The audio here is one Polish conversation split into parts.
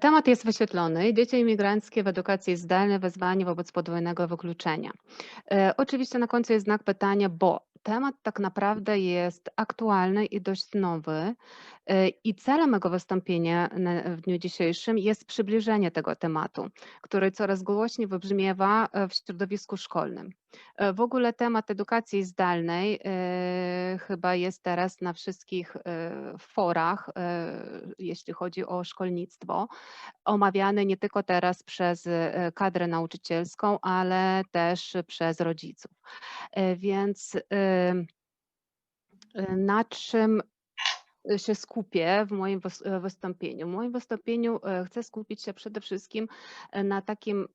Temat jest wyświetlony. Dzieci imigranckie w edukacji zdalnej, wezwanie wobec podwójnego wykluczenia. E, Oczywiście na końcu jest znak pytania, bo temat tak naprawdę jest aktualny i dość nowy. e, I celem mego wystąpienia w dniu dzisiejszym jest przybliżenie tego tematu, który coraz głośniej wybrzmiewa e, w środowisku szkolnym. E, W ogóle temat edukacji zdalnej e, chyba jest teraz na wszystkich e, forach, jeśli chodzi o szkolnictwo omawiany nie tylko teraz przez kadrę nauczycielską, ale też przez rodziców. Więc na czym się skupię w moim wys- wystąpieniu? W moim wystąpieniu chcę skupić się przede wszystkim na takim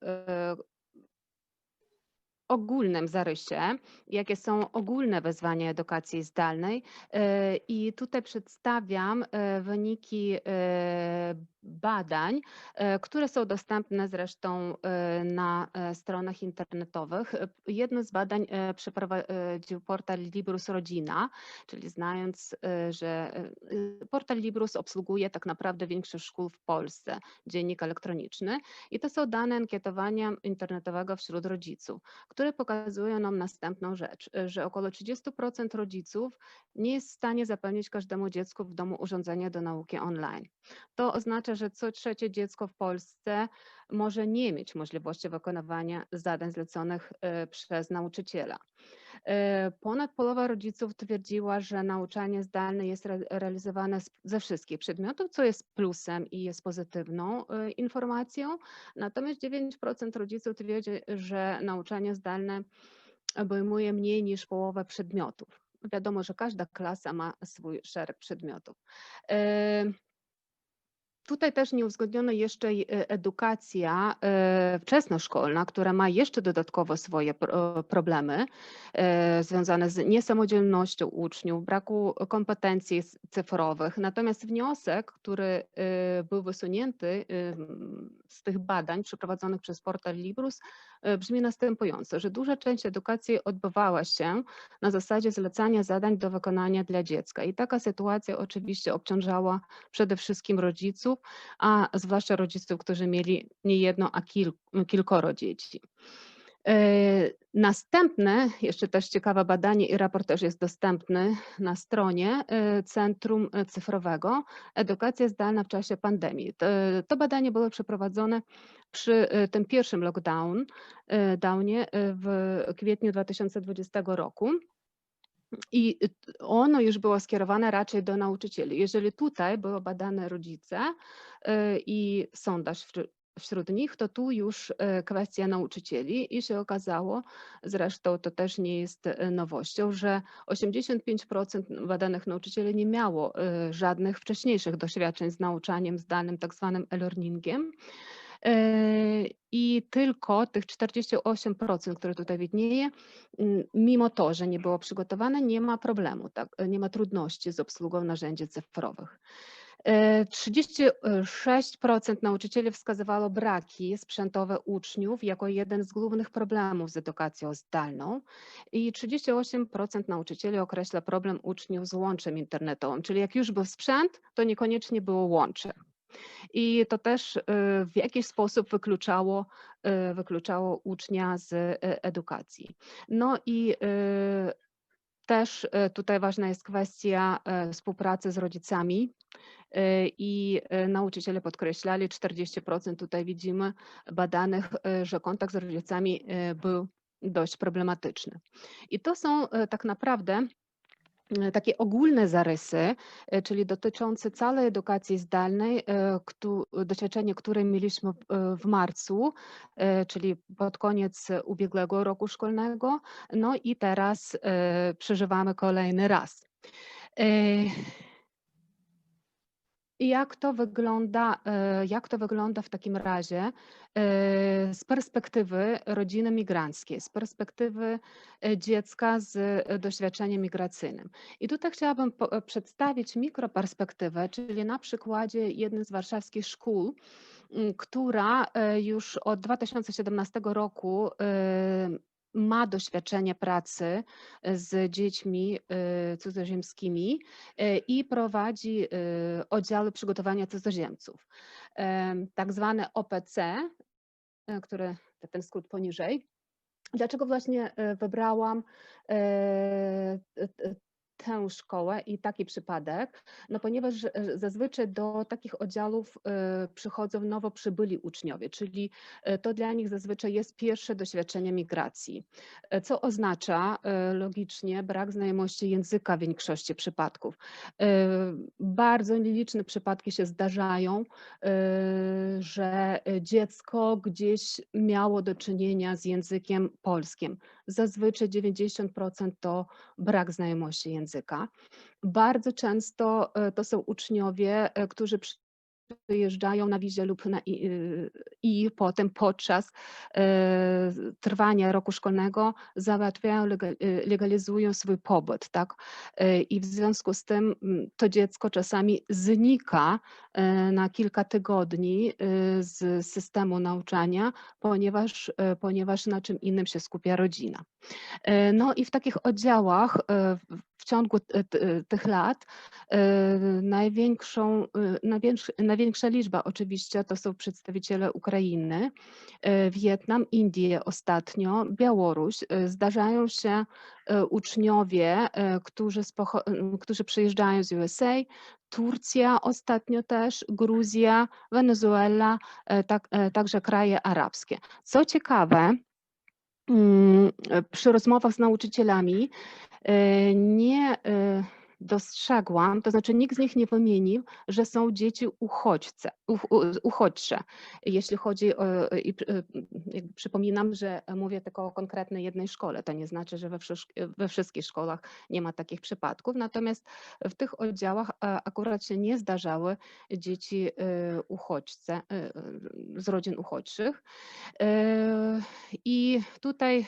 ogólnym zarysie, jakie są ogólne wyzwania edukacji zdalnej. E, I tutaj przedstawiam e, wyniki e, badań, e, które są dostępne zresztą e, na e, stronach internetowych. Jedno z badań przeprowadził portal Librus Rodzina, czyli znając, że portal Librus obsługuje tak naprawdę większość szkół w Polsce, dziennik elektroniczny. I to są dane ankietowania internetowego wśród rodziców, które pokazują nam następną rzecz, że około 30% rodziców nie jest w stanie zapewnić każdemu dziecku w domu urządzenia do nauki online. To oznacza, że co trzecie dziecko w Polsce może nie mieć możliwości wykonywania zadań zleconych e, przez nauczyciela. E, Ponad połowa rodziców twierdziła, że nauczanie zdalne jest re- realizowane ze wszystkich przedmiotów, co jest plusem i jest pozytywną e, informacją. Natomiast 9% rodziców twierdzi, że nauczanie zdalne obejmuje mniej niż połowę przedmiotów. Wiadomo, że każda klasa ma swój szereg przedmiotów. Tutaj też nie uwzględniono jeszcze e, edukacja e, wczesnoszkolna, która ma jeszcze dodatkowo swoje pro- problemy e, związane z niesamodzielnością uczniów, braku kompetencji cyfrowych. Natomiast wniosek, który był wysunięty z tych badań przeprowadzonych przez portal Librus, brzmi następująco, że duża część edukacji odbywała się na zasadzie zlecania zadań do wykonania dla dziecka. I taka sytuacja oczywiście obciążała przede wszystkim rodziców, a zwłaszcza rodziców, którzy mieli nie jedno, a kil, kilkoro dzieci. E, Następne, jeszcze też ciekawe badanie i raport też jest dostępny na stronie e, Centrum Cyfrowego Edukacja zdalna w czasie pandemii. To, badanie było przeprowadzone przy e, tym pierwszym lockdown, e, downie e, w kwietniu 2020 roku. I y, ono już było skierowane raczej do nauczycieli. Jeżeli tutaj było badane rodzice y, i sondaż wśród, nich, to tu już y, kwestia nauczycieli i się okazało, zresztą to też nie jest nowością, że 85% badanych nauczycieli nie miało żadnych wcześniejszych doświadczeń z nauczaniem zdalnym, tak zwanym e-learningiem. Yy, I tylko tych 48%, które tutaj widnieje, mm, mimo to, że nie było przygotowane, nie ma problemu, tak, nie ma trudności z obsługą narzędzi cyfrowych. Yy, 36% nauczycieli wskazywało braki sprzętowe uczniów jako jeden z głównych problemów z edukacją zdalną i 38% nauczycieli określa problem uczniów z łączem internetowym, czyli jak już był sprzęt, to niekoniecznie było łącze. I to też y, w jakiś sposób wykluczało, y, wykluczało ucznia z y, edukacji. No i też tutaj ważna jest kwestia współpracy z rodzicami. I nauczyciele podkreślali, 40% tutaj widzimy badanych, że kontakt z rodzicami był dość problematyczny. I to są tak naprawdę takie ogólne zarysy, e, czyli dotyczące całej edukacji zdalnej, e, doświadczenie, które mieliśmy w- e, marcu, e, czyli pod koniec ubiegłego roku szkolnego, no i teraz e, przeżywamy kolejny raz. Jak to wygląda, e, jak to wygląda w takim razie e, z perspektywy rodziny migranckiej, z perspektywy e, dziecka z doświadczeniem migracyjnym? I tutaj chciałabym przedstawić mikroperspektywę, czyli na przykładzie jednej z warszawskich szkół, która już od 2017 roku ma doświadczenie pracy z dziećmi y, cudzoziemskimi y, i prowadzi oddziały przygotowania cudzoziemców. Em, Tak zwane OPC, które ten skrót poniżej. Dlaczego właśnie wybrałam e, tę szkołę i taki przypadek? No ponieważ e, zazwyczaj do takich oddziałów e, przychodzą nowo przybyli uczniowie, czyli e, to dla nich zazwyczaj jest pierwsze doświadczenie migracji, co oznacza logicznie brak znajomości języka w większości przypadków. Bardzo nieliczne przypadki się zdarzają, że dziecko gdzieś miało do czynienia z językiem polskim. Zazwyczaj 90% to brak znajomości języka. Bardzo często e, to są uczniowie, e, którzy przyjeżdżają na wizie lub na i, i potem podczas e, trwania roku szkolnego załatwiają, y, legalizują swój pobyt, tak? E, I w związku z tym mm, to dziecko czasami znika e, na kilka tygodni e, z systemu nauczania, ponieważ, e, ponieważ na czym innym się skupia rodzina. E, No i w takich oddziałach e, w- ciągu t- t- tych lat e, największą, e, największ- największa liczba oczywiście to są przedstawiciele Ukrainy, e, Wietnam, Indie ostatnio, Białoruś. E, Zdarzają się e, uczniowie, którzy, którzy przyjeżdżają z USA, Turcja ostatnio też, Gruzja, Wenezuela, tak, także kraje arabskie. Co ciekawe, Mm, przy rozmowach z nauczycielami nie dostrzegłam, to znaczy nikt z nich nie wymienił, że są dzieci uchodźce, uchodźcze. Jeśli chodzi i jakby przypominam, że mówię tylko o konkretnej jednej szkole, to nie znaczy, że we, we wszystkich szkołach nie ma takich przypadków, natomiast w tych oddziałach e, akurat się nie zdarzały dzieci e, uchodźce, e, z rodzin uchodźczych. I tutaj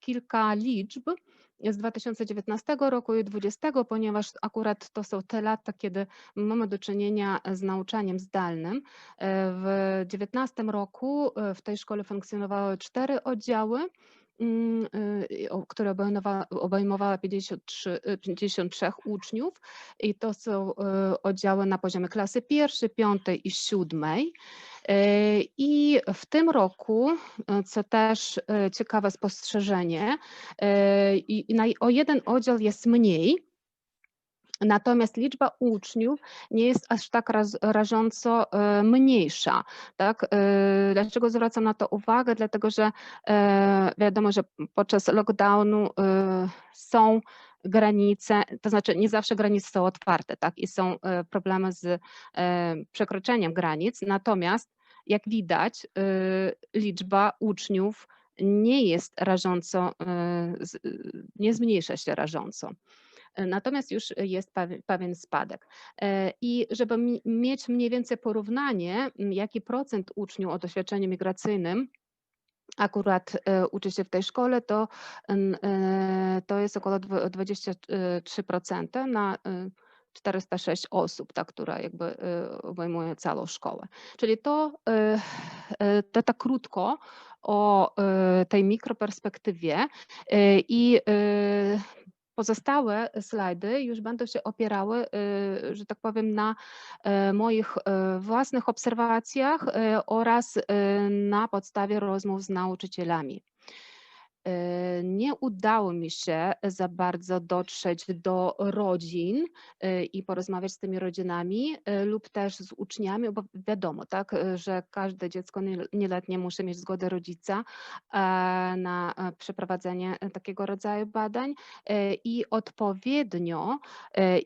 kilka liczb z 2019 roku i 2020, ponieważ akurat to są te lata, kiedy mamy do czynienia z nauczaniem zdalnym. E, W 2019 roku e, w tej szkole funkcjonowały cztery oddziały, mm, y, o- które obejmowa- obejmowały 53, y, 53 uczniów i to są e, oddziały na poziomie klasy pierwszej, piątej i siódmej. I w tym roku, co też ciekawe spostrzeżenie, o jeden oddział jest mniej, Natomiast liczba uczniów nie jest aż tak raz, rażąco e, mniejsza. Tak? E, Dlaczego zwracam na to uwagę? Dlatego, że e, wiadomo, że podczas lockdownu są granice, to znaczy nie zawsze granice są otwarte, tak? I są problemy z przekroczeniem granic. Natomiast jak widać, liczba uczniów nie jest rażąco, nie zmniejsza się rażąco. E, Natomiast już jest pew- pewien spadek. E, I żeby mi- mieć mniej więcej porównanie, jaki procent uczniów o doświadczeniu migracyjnym akurat e, uczy się w tej szkole, to, e, to jest około dwa- 23% na e, 406 osób, ta, która jakby e, obejmuje całą szkołę. Czyli to, e, e, to tak krótko o e, tej mikroperspektywie e, i e, Pozostałe slajdy już będą się opierały, y, że tak powiem, na e, moich e, własnych obserwacjach e, oraz e, na podstawie rozmów z nauczycielami. E, Nie udało mi się za bardzo dotrzeć do rodzin e, i porozmawiać z tymi rodzinami e, lub też z uczniami, bo wiadomo, tak, że każde dziecko nie- nieletnie musi mieć zgodę rodzica na przeprowadzenie takiego rodzaju badań i odpowiednio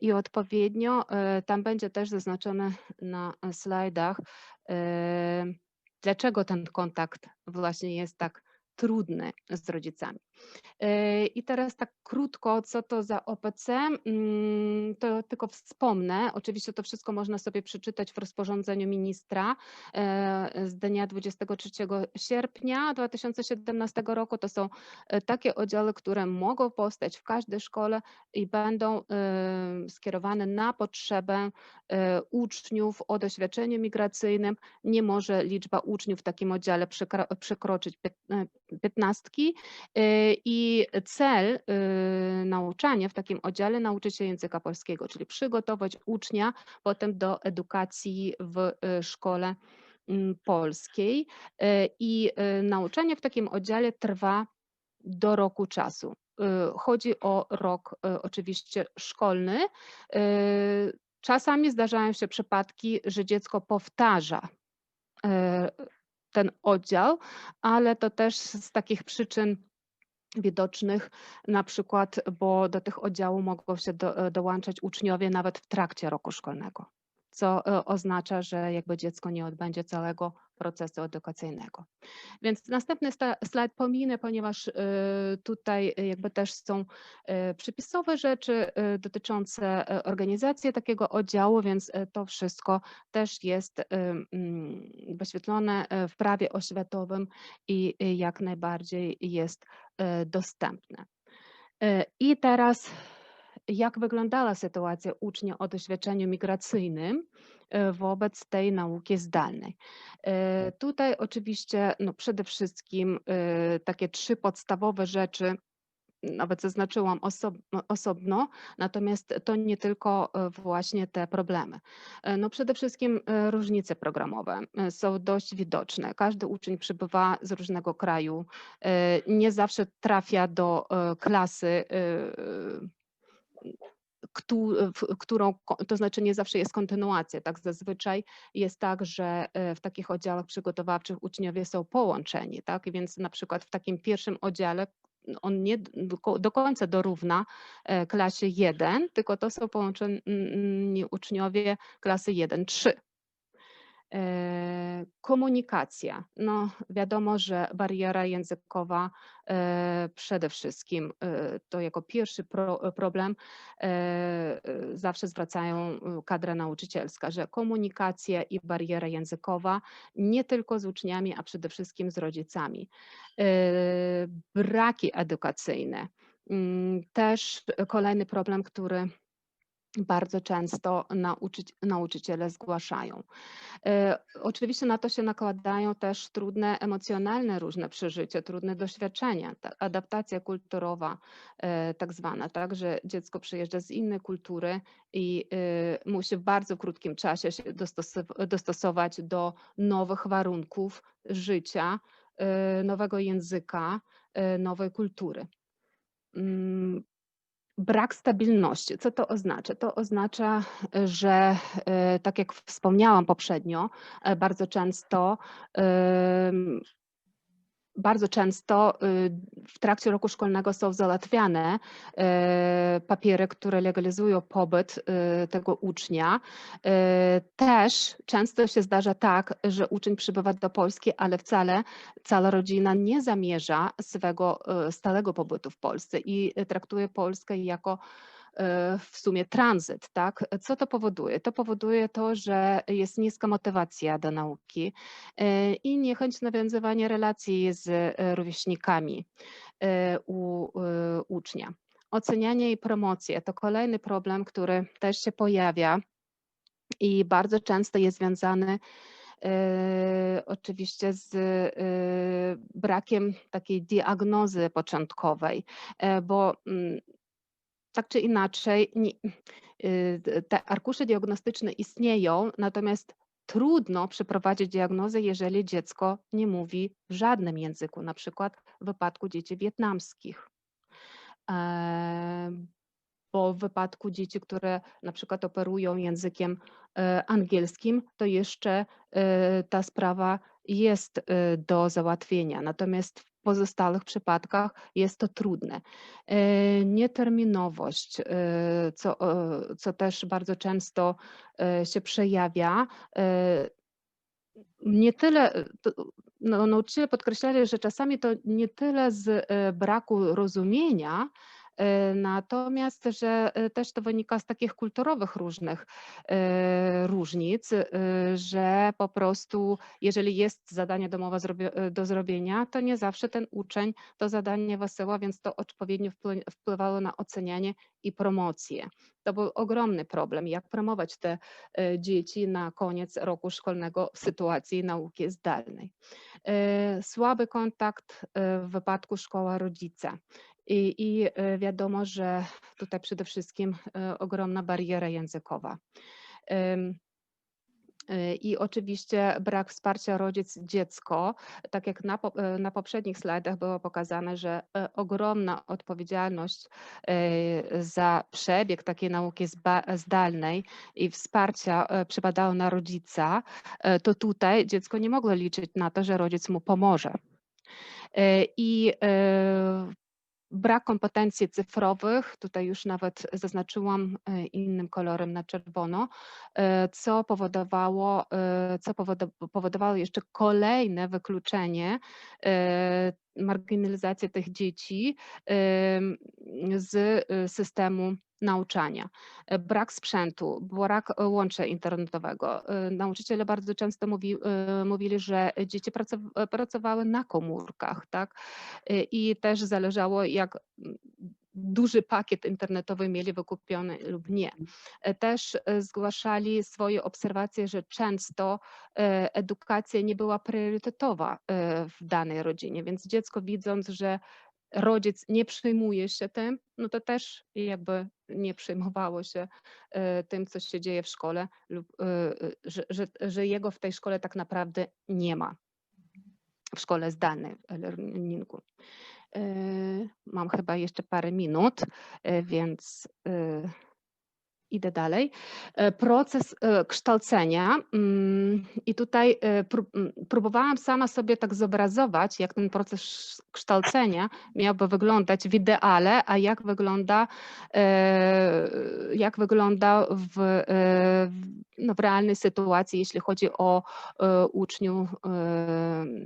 i odpowiednio tam będzie też zaznaczone na slajdach, dlaczego ten kontakt właśnie jest tak trudny z rodzicami. E, I teraz tak krótko, co to za OPC, mm, to tylko wspomnę. Oczywiście to wszystko można sobie przeczytać w rozporządzeniu ministra e, z dnia 23 sierpnia 2017 roku. To są e, takie oddziały, które mogą powstać w każdej szkole i będą skierowane na potrzebę uczniów o doświadczeniu migracyjnym. Nie może liczba uczniów w takim oddziale przekroczyć 15 i cel y, nauczania w takim oddziale nauczyć się języka polskiego, czyli przygotować ucznia potem do edukacji w y, szkole mm, polskiej. Y, I nauczanie w takim oddziale trwa do roku czasu. Chodzi o rok oczywiście szkolny. Czasami zdarzają się przypadki, że dziecko powtarza ten oddział, ale to też z takich przyczyn widocznych, na przykład, bo do tych oddziałów mogą się do, dołączać uczniowie nawet w trakcie roku szkolnego, co e, oznacza, że jakby dziecko nie odbędzie całego procesu edukacyjnego. Więc następny slajd pominę, ponieważ y, tutaj jakby też są y, przypisowe rzeczy y, dotyczące organizacji takiego oddziału, więc to wszystko też jest mm, wyświetlone w prawie oświatowym i jak najbardziej jest dostępne. I teraz jak wyglądała sytuacja ucznia o doświadczeniu migracyjnym e, wobec tej nauki zdalnej. E, tutaj oczywiście no przede wszystkim e, takie trzy podstawowe rzeczy nawet zaznaczyłam osobno, natomiast to nie tylko właśnie te problemy. No przede wszystkim różnice programowe są dość widoczne. Każdy uczeń przybywa z różnego kraju, nie zawsze trafia do klasy którą, to znaczy nie zawsze jest kontynuacja, tak zazwyczaj jest tak, że e, w takich oddziałach przygotowawczych uczniowie są połączeni, tak, więc na przykład w takim pierwszym oddziale on nie do końca dorówna e, klasie 1, tylko to są połączeni uczniowie klasy 1-3. E, komunikacja. No, wiadomo, że bariera językowa e, przede wszystkim e, to jako pierwszy pro, problem zawsze zwracają kadra nauczycielska, że komunikacja i bariera językowa nie tylko z uczniami, a przede wszystkim z rodzicami. Braki edukacyjne. Mm, też kolejny problem, który bardzo często nauczyć, nauczyciele zgłaszają. E, oczywiście na to się nakładają też trudne emocjonalne różne przeżycia, trudne doświadczenia, ta adaptacja kulturowa e, tak zwana, tak, że dziecko przyjeżdża z innej kultury i e, musi w bardzo krótkim czasie się dostosować do nowych warunków życia, nowego języka, nowej kultury. Brak stabilności. Co to oznacza? To oznacza, że e, tak jak wspomniałam poprzednio, e, bardzo często bardzo często y, w trakcie roku szkolnego są załatwiane y, papiery, które legalizują pobyt y, tego ucznia. Też często się zdarza tak, że uczeń przybywa do Polski, ale wcale cała rodzina nie zamierza swego stałego pobytu w Polsce i traktuje Polskę jako w sumie tranzyt, tak? Co to powoduje? To powoduje to, że jest niska motywacja do nauki e, i niechęć nawiązywania relacji z e, rówieśnikami u ucznia. Ocenianie i promocja to kolejny problem, który też się pojawia i bardzo często jest związany oczywiście z brakiem takiej diagnozy początkowej, bo mm, tak czy inaczej, nie, y, te arkusze diagnostyczne istnieją, natomiast trudno przeprowadzić diagnozę, jeżeli dziecko nie mówi w żadnym języku, na przykład w wypadku dzieci wietnamskich. Bo w wypadku dzieci, które na przykład operują językiem e, angielskim, to jeszcze e, ta sprawa jest e, do załatwienia. Natomiast w pozostałych przypadkach jest to trudne. E, nieterminowość, e, co, co też bardzo często e, się przejawia, nie tyle, no, nauczyciele podkreślali, że czasami to nie tyle z braku rozumienia, Natomiast, że też to wynika z takich kulturowych różnych różnic, że po prostu jeżeli jest zadanie domowe do zrobienia, to nie zawsze ten uczeń to zadanie wysyła, więc to odpowiednio wpływało na ocenianie i promocję. To był ogromny problem, jak promować te dzieci na koniec roku szkolnego w sytuacji nauki zdalnej. Słaby kontakt w wypadku szkoła-rodzice. I, I e, wiadomo, że tutaj przede wszystkim e, ogromna bariera językowa. E, I oczywiście brak wsparcia rodzic-dziecko, tak jak na, na poprzednich slajdach było pokazane, że ogromna odpowiedzialność za przebieg takiej nauki zdalnej i wsparcia przypadało na rodzica, to tutaj dziecko nie mogło liczyć na to, że rodzic mu pomoże. I Brak kompetencji cyfrowych, tutaj już nawet zaznaczyłam e, innym kolorem na czerwono, e, co powodowało, e, co powodowało jeszcze kolejne wykluczenie, marginalizację tych dzieci z systemu nauczania. Brak sprzętu, brak łącza internetowego. Nauczyciele bardzo często mówi, mówili, że dzieci pracowały na komórkach, tak? I też zależało, jak duży pakiet internetowy mieli wykupiony lub nie. Też zgłaszali swoje obserwacje, że często edukacja nie była priorytetowa w danej rodzinie, więc dziecko widząc, że rodzic nie przejmuje się tym, no to też jakby nie przejmowało się e, tym, co się dzieje w szkole, lub e, e, że, że, że jego w tej szkole tak naprawdę nie ma. W szkole zdalnej, w e-learningu. Mam chyba jeszcze parę minut, więc idę dalej. E, proces e, kształcenia mm, i tutaj e, mm, próbowałam sama sobie tak zobrazować, jak ten proces kształcenia miałby wyglądać w ideale, a jak wygląda, jak wygląda w, no, w realnej sytuacji, jeśli chodzi o uczniów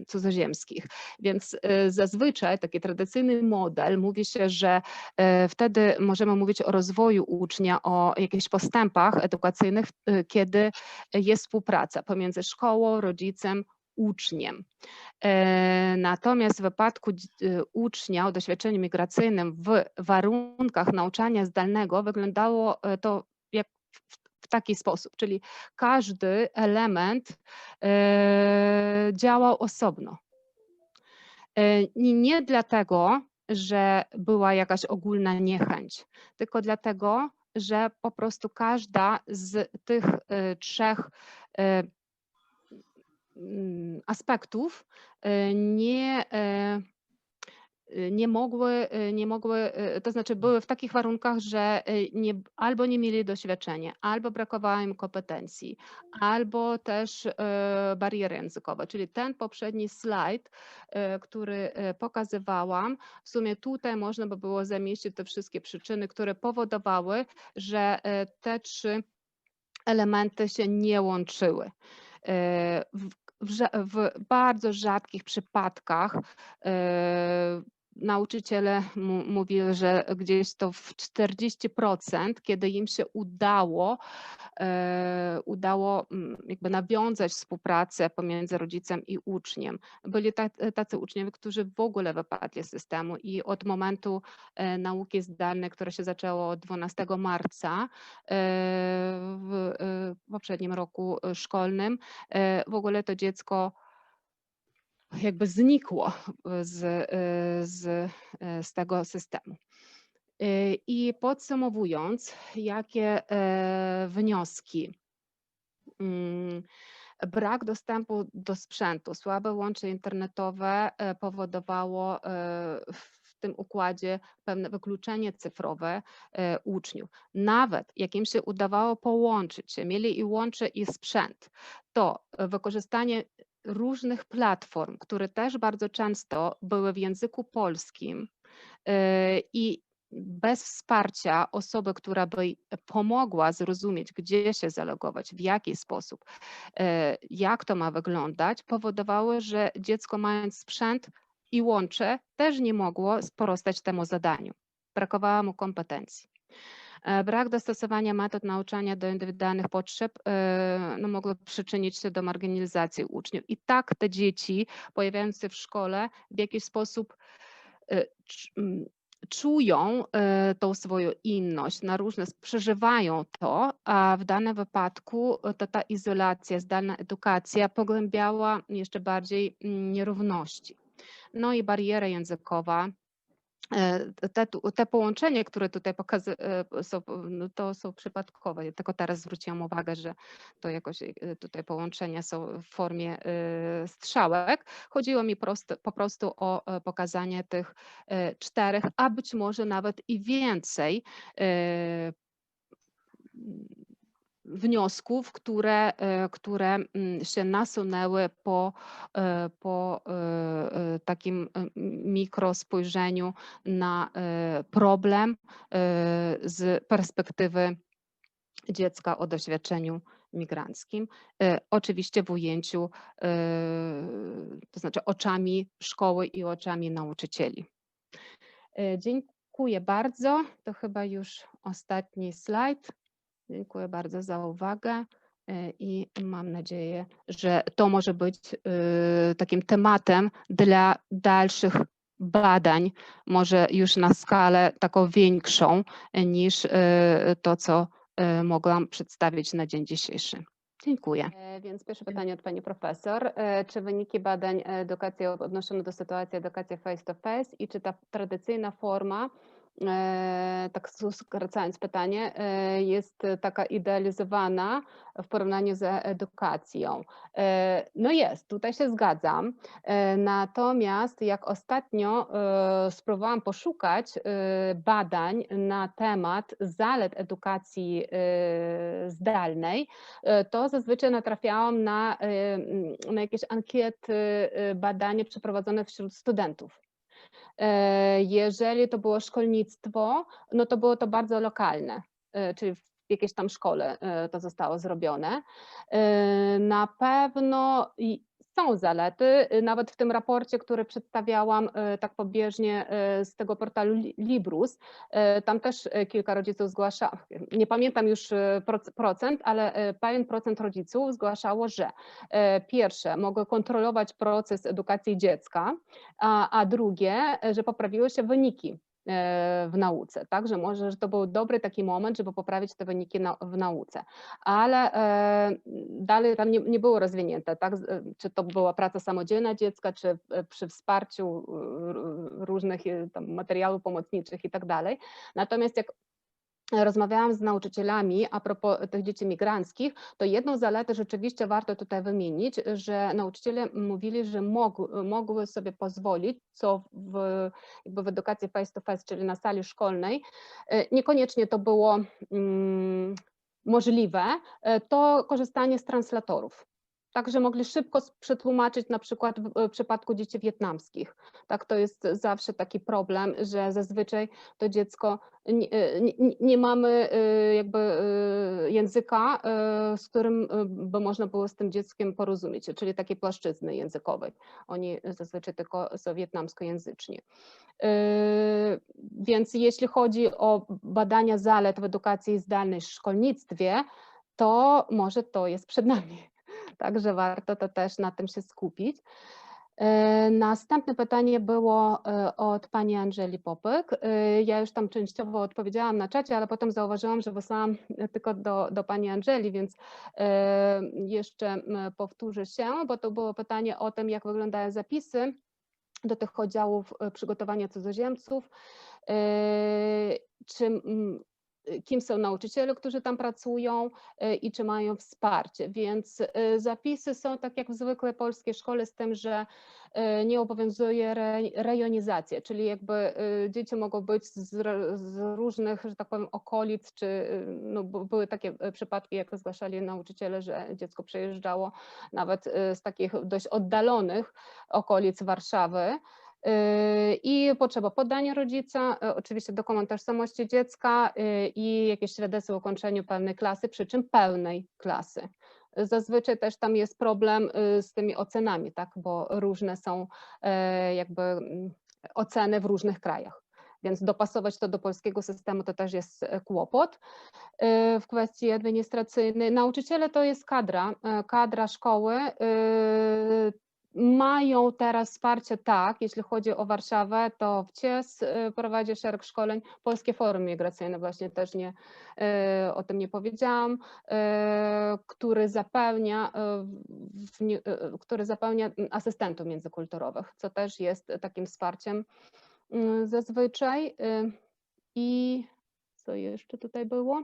cudzoziemskich. Więc zazwyczaj taki tradycyjny model mówi się, że wtedy możemy mówić o rozwoju ucznia, o jakichś postępach edukacyjnych, y, kiedy jest współpraca pomiędzy szkołą, rodzicem, uczniem. E, natomiast w wypadku y, ucznia o doświadczeniu migracyjnym w warunkach nauczania zdalnego wyglądało e, to jak w taki sposób, czyli każdy element e, działał osobno. Nie dlatego, że była jakaś ogólna niechęć, tylko dlatego, że po prostu każda z tych y, trzech y, mm, aspektów y, nie nie mogły, y, nie mogły, y, to znaczy były w takich warunkach, że nie, albo nie mieli doświadczenia, albo brakowało im kompetencji, albo też bariery językowe. Czyli ten poprzedni slajd, który pokazywałam, w sumie tutaj można by było zamieścić te wszystkie przyczyny, które powodowały, że te trzy elementy się nie łączyły. W, w, w, bardzo rzadkich przypadkach nauczyciele mówili, że gdzieś to w 40%, kiedy im się udało, e, udało mm, jakby nawiązać współpracę pomiędzy rodzicem i uczniem. Byli tacy uczniowie, którzy w ogóle wypadli z systemu i od momentu e, nauki zdalnej, które się zaczęło 12 marca e, w poprzednim roku szkolnym, w ogóle to dziecko jakby znikło z, z, z tego systemu. I podsumowując, jakie e, wnioski? Mm, brak dostępu do sprzętu, słabe łącze internetowe e, powodowało e, w tym układzie pewne wykluczenie cyfrowe uczniów. Nawet jak im się udawało połączyć mieli i łącze i sprzęt, to wykorzystanie różnych platform, które też bardzo często były w języku polskim y, i bez wsparcia osoby, która by pomogła zrozumieć, gdzie się zalogować, w jaki sposób, e, jak to ma wyglądać, powodowały, że dziecko mając sprzęt i łącze też nie mogło sprostać temu zadaniu. Brakowało mu kompetencji. E, brak dostosowania metod nauczania do indywidualnych potrzeb e, no, mogło przyczynić się do marginalizacji uczniów. I tak te dzieci pojawiające się w szkole w jakiś sposób e, czują tą swoją inność, na różne, przeżywają to, a w danym wypadku to ta izolacja, zdalna edukacja pogłębiała jeszcze bardziej mm, nierówności. No i bariera językowa, te, te połączenia, które tutaj pokazują, e, są, no to są przypadkowe. Ja tylko teraz zwróciłam uwagę, że to jakoś e, tutaj połączenia są w formie strzałek. Chodziło mi po prostu o pokazanie tych czterech, a być może nawet i więcej wniosków, które, e, które mm, się nasunęły po, e, po e, takim mikrospojrzeniu na problem z perspektywy dziecka o doświadczeniu migranckim, oczywiście w ujęciu, to znaczy oczami szkoły i oczami nauczycieli. Dziękuję bardzo. To chyba już ostatni slajd. Dziękuję bardzo za uwagę e, i mam nadzieję, że to może być e, takim tematem dla dalszych badań, może już na skalę taką większą niż e, to, co mogłam przedstawić na dzień dzisiejszy. Dziękuję. Więc pierwsze pytanie od Pani Profesor. Czy wyniki badań edukacji odnoszone do sytuacji edukacji face-to-face i czy ta tradycyjna forma tak skracając pytanie, e, jest taka idealizowana w porównaniu z edukacją. E, no jest, tutaj się zgadzam. Natomiast jak ostatnio spróbowałam poszukać badań na temat zalet edukacji zdalnej, to zazwyczaj natrafiałam na, na jakieś ankiety, badania przeprowadzone wśród studentów. E, jeżeli to było szkolnictwo, no to było to bardzo lokalne, e, czyli w jakiejś tam szkole e, to zostało zrobione. Na pewno są zalety. Y, nawet w tym raporcie, który przedstawiałam y, tak pobieżnie y, z tego portalu Librus, tam też kilka rodziców zgłasza, nie pamiętam już procent, ale pewien procent rodziców zgłaszało, że pierwsze, mogły kontrolować proces edukacji dziecka, a, a drugie, że poprawiły się wyniki w nauce, tak, że może, że to był dobry taki moment, żeby poprawić te wyniki na, w nauce, ale e, dalej tam nie, nie było rozwinięte, tak, czy to była praca samodzielna dziecka, czy przy wsparciu różnych tam, materiałów pomocniczych i tak dalej. Natomiast jak rozmawiałam z nauczycielami a propos tych dzieci migranckich, to jedną zaletę rzeczywiście warto tutaj wymienić, że nauczyciele mówili, że mogły, mogły sobie pozwolić, co w, jakby w edukacji face to face, czyli na sali szkolnej, e, niekoniecznie to było mm, możliwe, e, to korzystanie z translatorów także mogli szybko przetłumaczyć na przykład w przypadku dzieci wietnamskich. Tak, to jest zawsze taki problem, że zazwyczaj to dziecko nie, nie, nie mamy y, jakby y, języka, y, z którym by można było z tym dzieckiem porozumieć czyli takiej płaszczyzny językowej. Oni zazwyczaj tylko są wietnamskojęzyczni. Więc jeśli chodzi o badania zalet w edukacji zdalnej w szkolnictwie, to może to jest przed nami także warto to też na tym się skupić. E, następne pytanie było e, od pani Angeli Popyk. E, ja już tam częściowo odpowiedziałam na czacie, ale potem zauważyłam, że wysłałam tylko do, do pani Angeli, więc jeszcze powtórzę się, bo to było pytanie o tym, jak wyglądają zapisy do tych oddziałów przygotowania cudzoziemców. Czy kim są nauczyciele, którzy tam pracują y, i czy mają wsparcie. Więc y, zapisy są tak jak w zwykłej polskiej szkole z tym, że nie obowiązuje rejonizacja, czyli jakby dzieci mogą być z, z, różnych, że tak powiem, okolic, czy no, były takie przypadki, jak zgłaszali nauczyciele, że dziecko przejeżdżało nawet z takich dość oddalonych okolic Warszawy, I potrzeba podania rodzica, e, oczywiście dokument tożsamości dziecka yy, i jakieś świadectwo o ukończeniu pewnej klasy, przy czym pełnej klasy. Zazwyczaj też tam jest problem y, z tymi ocenami, tak, bo różne są jakby mm, oceny w różnych krajach. Więc dopasować to do polskiego systemu to też jest e, kłopot. W kwestii administracyjnej nauczyciele to jest kadra, e, kadra szkoły. Mają teraz wsparcie, tak, jeśli chodzi o Warszawę, to WCIES e, prowadzi szereg szkoleń. Polskie Forum Migracyjne właśnie też nie, e, o tym nie powiedziałam, e, który zapewnia, w który zapewnia asystentów międzykulturowych, co też jest takim wsparciem zazwyczaj. y, I co jeszcze tutaj było?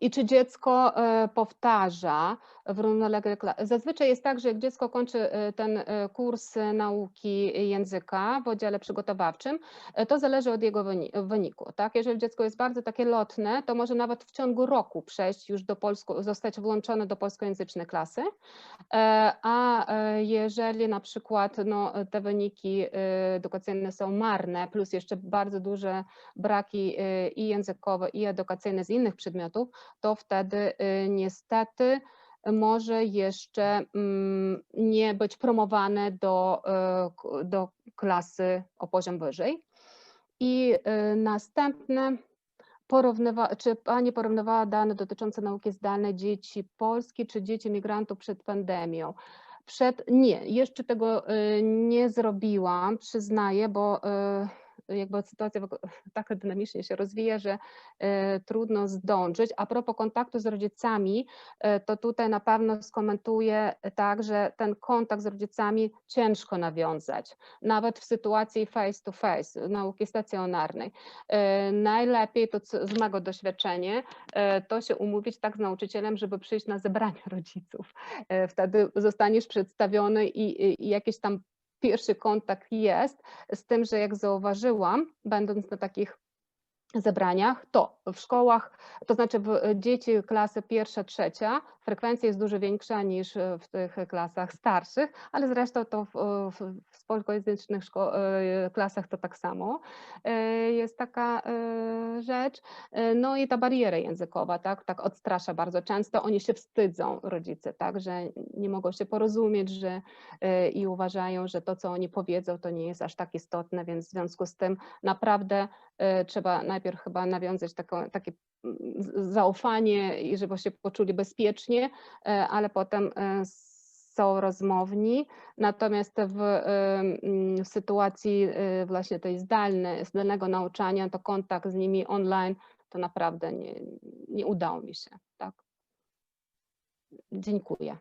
I czy dziecko e, powtarza w równolegle kla- Zazwyczaj jest tak, że jak dziecko kończy e, ten e, kurs nauki języka w oddziale przygotowawczym, to zależy od jego wyni- wyniku. Tak? Jeżeli dziecko jest bardzo takie lotne, to może nawet w ciągu roku przejść już do polsko, zostać włączone do polskojęzycznej klasy. A jeżeli na przykład no, te wyniki edukacyjne są marne, plus jeszcze bardzo duże braki i językowe, i edukacyjne z innych przedmiotów, to wtedy e, niestety może jeszcze mm, nie być promowane do, k- do klasy o poziom wyżej. I e, następne, porównywa, czy Pani porównywała dane dotyczące nauki zdalnej dzieci Polski czy dzieci migrantów przed pandemią? Przed, nie, jeszcze tego nie zrobiłam, przyznaję, bo jakby sytuacja tak dynamicznie się rozwija, że e, trudno zdążyć. A propos kontaktu z rodzicami, e, to tutaj na pewno skomentuję tak, że ten kontakt z rodzicami ciężko nawiązać, nawet w sytuacji face to face, nauki stacjonarnej. E, Najlepiej to z mego doświadczenia, to się umówić tak z nauczycielem, żeby przyjść na zebranie rodziców. Wtedy zostaniesz przedstawiony i, i, jakiś tam pierwszy kontakt jest, z tym, że jak zauważyłam, będąc na takich zebraniach, to w szkołach, to znaczy w e, dzieci klasy pierwsza, trzecia, frekwencja jest dużo większa niż e, w tych klasach starszych, ale zresztą to w, e, w, polskojęzycznych klasach to tak samo jest taka rzecz. No i ta bariera językowa, tak, tak odstrasza bardzo często. Oni się wstydzą, rodzice, tak, że nie mogą się porozumieć, że i uważają, że to, co oni powiedzą, to nie jest aż tak istotne, więc w związku z tym naprawdę trzeba najpierw chyba nawiązać taką, takie mm, zaufanie i żeby się poczuli bezpiecznie, e, ale potem e, są rozmowni. Natomiast w, e, mm, w sytuacji e, właśnie tej zdalnej, zdalnego nauczania, to kontakt z nimi online to naprawdę nie, nie udało mi się. Tak. Dziękuję.